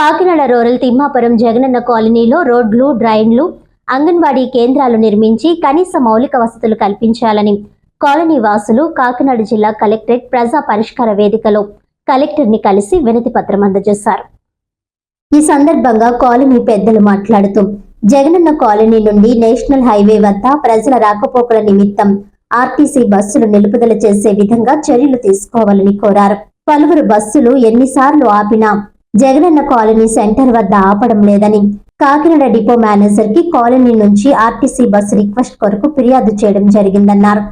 Kakinada rural Thimmapuram Jagananna కాలనీలో రోడ్లు డ్రైన్లు అంగన్వాడీ కేంద్రాలు నిర్మించి కనీస మౌలిక వసతులు కల్పించాలని కాలనీ వాసులు కాకినాడ జిల్లా కలెక్టరేట్ ప్రజా పరిష్కార వేదికలో కలెక్టర్ని కలిసి వినతి పత్రం అందజేశారు. ఈ సందర్భంగా కాలనీ పెద్దలు మాట్లాడుతూ జగనన్న కాలనీ నుండి నేషనల్ హైవే వద్ద ప్రజల రాకపోకల నిమిత్తం ఆర్టీసీ బస్సులు నిలుపుదల చేసే విధంగా చర్యలు తీసుకోవాలని కోరారు. పలువురు బస్సులు ఎన్నిసార్లు ఆపినా జగనన్న కాలనీ సెంటర్ వద్ద ఆపడం లేదని కాకినాడ డిపో మేనేజర్కి కాలనీ నుంచి ఆర్టీసీ బస్సు రిక్వెస్ట్ కొరకు ఫిర్యాదు చేయడం జరిగిందన్నారు.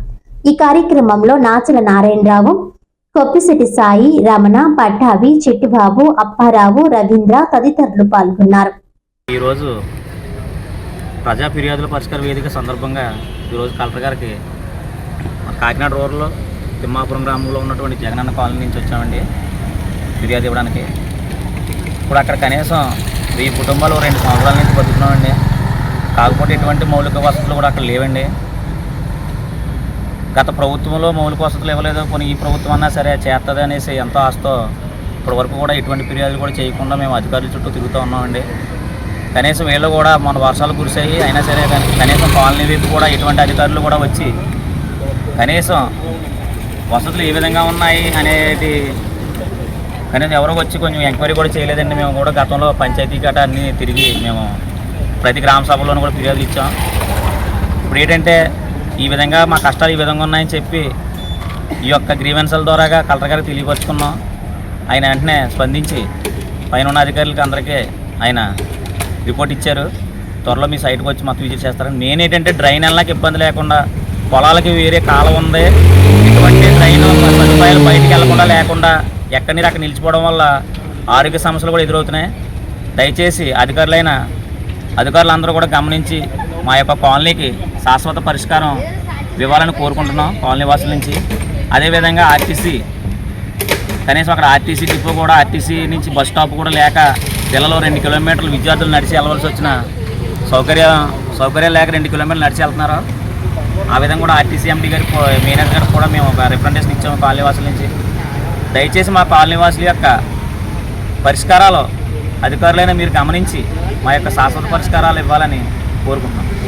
ఈ కార్యక్రమంలో నాచల నారాయణరావు కొప్పిశెట్టి సాయి రమణ పట్టాభి చెట్టిబాబు అప్పారావు రవీంద్ర తదితరులు పాల్గొన్నారు. ఈరోజు ప్రజా ఫిర్యాదుల పరిష్కార వేదిక సందర్భంగా ఈరోజు కలెక్టర్ గారికి కాకినాడ రోడ్లో తిమ్మాపురం గ్రామంలో ఉన్నటువంటి జగనన్న కాలనీ నుంచి వచ్చామండి. ఫిర్యాదు ఇవ్వడానికి ఇప్పుడు అక్కడ కనీసం వెయ్యి కుటుంబాలు రెండు సంవత్సరాల నుంచి బతుకున్నామండి కాకపోతే ఎటువంటి మౌలిక వసతులు కూడా అక్కడ లేవండి. గత ప్రభుత్వంలో మౌలిక వసతులు ఇవ్వలేదు. కొన్ని ఈ ప్రభుత్వం అన్నా సరే చేస్తుంది అనేసి ఎంతో ఆస్తో ఇప్పటి వరకు కూడా ఎటువంటి ఫిర్యాదులు కూడా చేయకుండా మేము అధికారుల చుట్టూ తిరుగుతూ ఉన్నామండి. కనీసం వీళ్ళు కూడా మన వర్షాలు కురిసాయి అయినా సరే కనీసం కాలనీ వైపు కూడా ఎటువంటి అధికారులు కూడా వచ్చి కనీసం వసతులు ఏ విధంగా ఉన్నాయి అనేది కనీసం ఎవరో వచ్చి కొంచెం ఎంక్వైరీ కూడా చేయలేదండి. మేము కూడా గతంలో పంచాయతీ గట్రా అన్నీ తిరిగి మేము ప్రతి గ్రామ సభలోనూ కూడా ఫిర్యాదులు ఇచ్చాం. ఇప్పుడు ఏంటంటే ఈ విధంగా మా కష్టాలు ఈ విధంగా ఉన్నాయని చెప్పి ఈ యొక్క గ్రీవెన్సల ద్వారాగా కలెక్టర్ గారికి తెలియపరుచుకున్నాం. ఆయన వెంటనే స్పందించి పైన ఉన్న అధికారులకి అందరికీ ఆయన రిపోర్ట్ ఇచ్చారు. త్వరలో మీ సైట్కి వచ్చి మాకు విజిట్ చేస్తారని. మెయిన్ ఏంటంటే డ్రైన్ వెళ్ళడానికి ఇబ్బంది లేకుండా పొలాలకి వేరే కాలం ఉంది. ఇటువంటి డ్రైన్ సదుపాయాలు బయటికి వెళ్ళకుండా లేకుండా ఎక్కడి నీరు అక్కడ నిలిచిపోవడం వల్ల ఆరోగ్య సమస్యలు కూడా ఎదురవుతున్నాయి. దయచేసి అధికారులైన అధికారులందరూ కూడా గమనించి మా యొక్క కాలనీకి శాశ్వత పరిష్కారం ఇవ్వాలని కోరుకుంటున్నాం కాలనీ వాసుల నుంచి. అదేవిధంగా ఆర్టీసీ కనీసం అక్కడ ఆర్టీసీ డిపో కూడా ఆర్టీసీ నుంచి బస్ స్టాప్ కూడా లేక పిల్లలు రెండు కిలోమీటర్లు విద్యార్థులు నడిచి వెళ్ళవలసి వచ్చిన సౌకర్యం సౌకర్యం లేక రెండు కిలోమీటర్లు నడిచి వెళ్తున్నారు. ఆ విధంగా కూడా ఆర్టీసీ ఎండి గారికి మేనేజర్ గారికి కూడా మేము ఒక రిప్రజెంటేషన్ ఇచ్చాము కాలనీ వాసుల నుంచి. దయచేసి మా కాలనివాసులు యొక్క పరిష్కారాలు అధికారులైన మీరు గమనించి మా యొక్క శాశ్వత పరిష్కారాలు ఇవ్వాలని కోరుకుంటున్నాం.